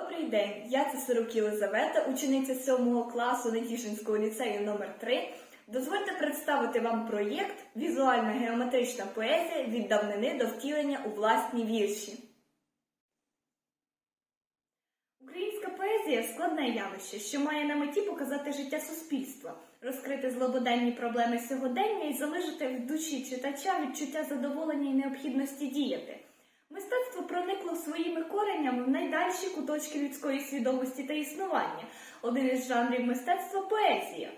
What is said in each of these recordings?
Добрий день, я Цесарук Єлизавета, учениця 7 класу Нетішинського ліцею номер 3 Дозвольте представити вам проєкт Візуальна геометрична поезія від давнини до втілення у власні вірші. Українська поезія складне явище, що має на меті показати життя суспільства, розкрити злободенні проблеми сьогодення і залишити в душі читача відчуття задоволення і необхідності діяти. Мистецтво проникло своїми коренями в найдальші куточки людської свідомості та існування. Один із жанрів мистецтва поезія.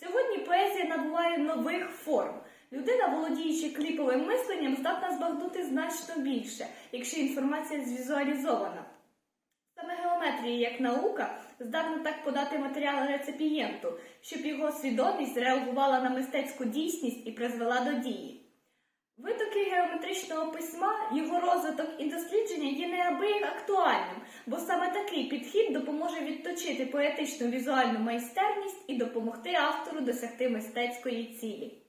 Сьогодні поезія набуває нових форм. Людина, володіючи кліповим мисленням, здатна збагнути значно більше, якщо інформація звізуалізована. Саме геометрія як наука здатна так подати матеріал реципієнту, щоб його свідомість реагувала на мистецьку дійсність і призвела до дії. Витоки геометричного письма, його розвиток і дослідження є неабияк актуальним, бо саме такий підхід допоможе відточити поетичну візуальну майстерність і допомогти автору досягти мистецької цілі.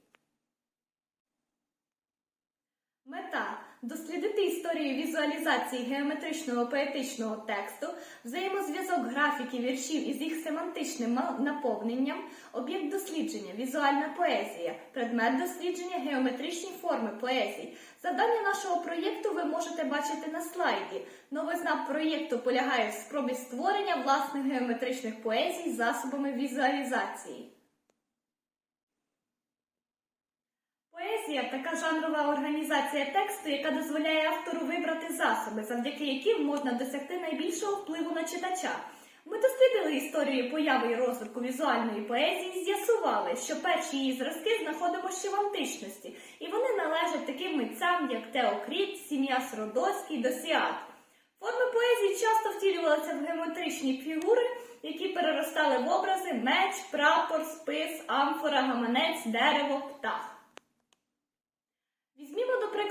Дослідити історію візуалізації геометричного поетичного тексту, взаємозв'язок графіки віршів із їх семантичним наповненням, об'єкт дослідження, візуальна поезія, предмет дослідження, геометричні форми поезій. Завдання нашого проєкту ви можете бачити на слайді. Новизна проєкту полягає в спробі створення власних геометричних поезій засобами візуалізації. Поезія така жанрова організація тексту, яка дозволяє автору вибрати засоби, завдяки яким можна досягти найбільшого впливу на читача. Ми дослідили історію появи і розвитку візуальної поезії, і з'ясували, що перші її зразки знаходимо ще в античності, і вони належать таким митцям, як Теокріт, Сім'яс Родоський, Досіат. Форми поезії часто втілювалися в геометричні фігури, які переростали в образи меч, прапор, спис, амфора, гаманець, дерево, птах.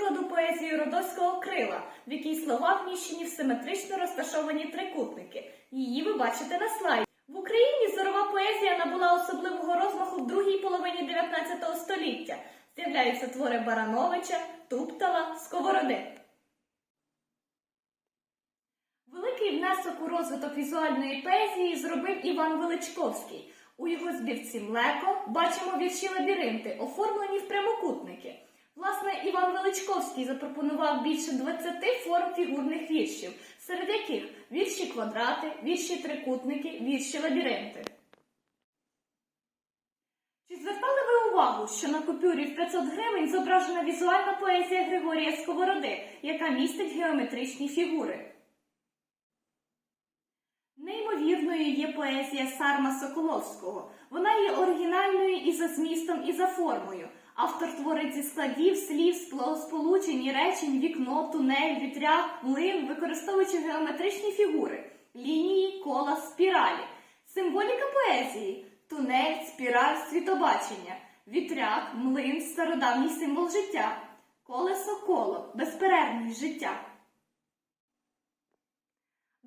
Прикладу поезію Родоського крила, в якій слова вміщені в симетрично розташовані трикутники. Її ви бачите на слайді. В Україні зорова поезія набула особливого розмаху в другій половині 19 століття. З'являються твори Барановича, Туптала, Сковороди. Великий внесок у розвиток візуальної поезії зробив Іван Величковський. У його збірці Млеко бачимо вірші лабіринти, оформлені в прямокутники. Власне, Іван Величковський запропонував більше 20 форм фігурних віршів, серед яких вірші квадрати, вірші трикутники, вірші лабіринти. Чи звертали ви увагу, що на купюрі в 500 гривень зображена візуальна поезія Григорія Сковороди, яка містить геометричні фігури? Неймовірною є поезія Сарма Соколовського. Вона є оригінальною і за змістом, і за формою. Автор творить зі складів, слів, сполучень, і речень, вікно, тунель, вітряк, млин, використовуючи геометричні фігури, лінії, кола, спіралі. Символіка поезії тунель, спіраль, світобачення, вітряк, млин, стародавній символ життя, колесо, коло, безперервність життя.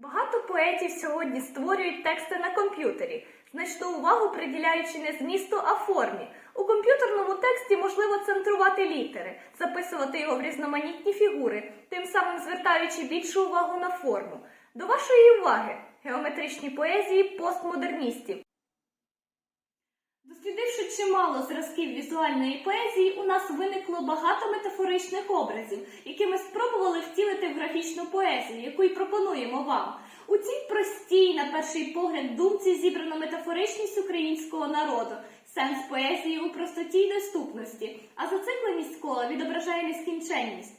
Багато поетів сьогодні створюють тексти на комп'ютері, значну увагу приділяючи не змісту, а формі. У комп'ютерному тексті можливо центрувати літери, записувати його в різноманітні фігури, тим самим звертаючи більшу увагу на форму. До вашої уваги геометричні поезії постмодерністів. Дослідивши чимало зразків візуальної поезії, у нас виникло багато метафоричних образів, які ми спробували втілити в графічну поезію, яку й пропонуємо вам. У цій простій, на перший погляд, думці зібрано метафоричність українського народу, сенс поезії у простоті й доступності, а зацикленість кола відображає нескінченність.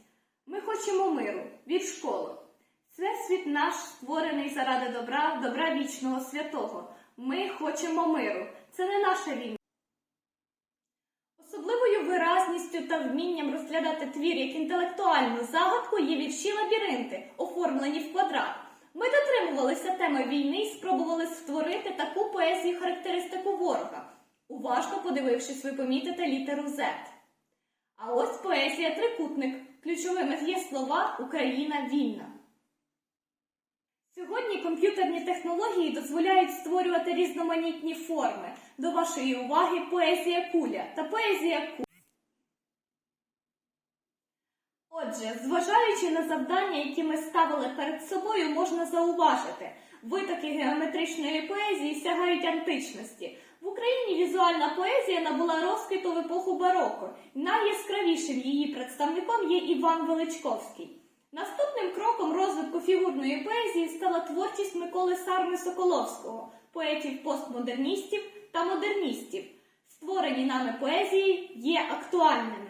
Ми хочемо миру, від школи. Всесвіт наш створений заради добра, добра вічного святого. Ми хочемо миру. Це не наша війна. Виразністю та вмінням розглядати твір як інтелектуальну загадку є вірші лабіринти, оформлені в квадрат. Ми дотримувалися теми війни і спробували створити таку поезію характеристику ворога. Уважно подивившись, ви помітите літеру Z. А ось поезія трикутник. Ключовими є слова Україна вільна. Сьогодні комп'ютерні технології дозволяють створювати різноманітні форми. До вашої уваги поезія куля та поезія ку. Отже, зважаючи на завдання, які ми ставили перед собою, можна зауважити, Витоки геометричної поезії сягають античності. В Україні візуальна поезія набула розквіту в епоху бароко. Найяскравішим її представником є Іван Величковський. Наступним кроком розвитку фігурної поезії стала творчість Миколи Сарни Соколовського, поетів-постмодерністів та модерністів. Створені нами поезії є актуальними.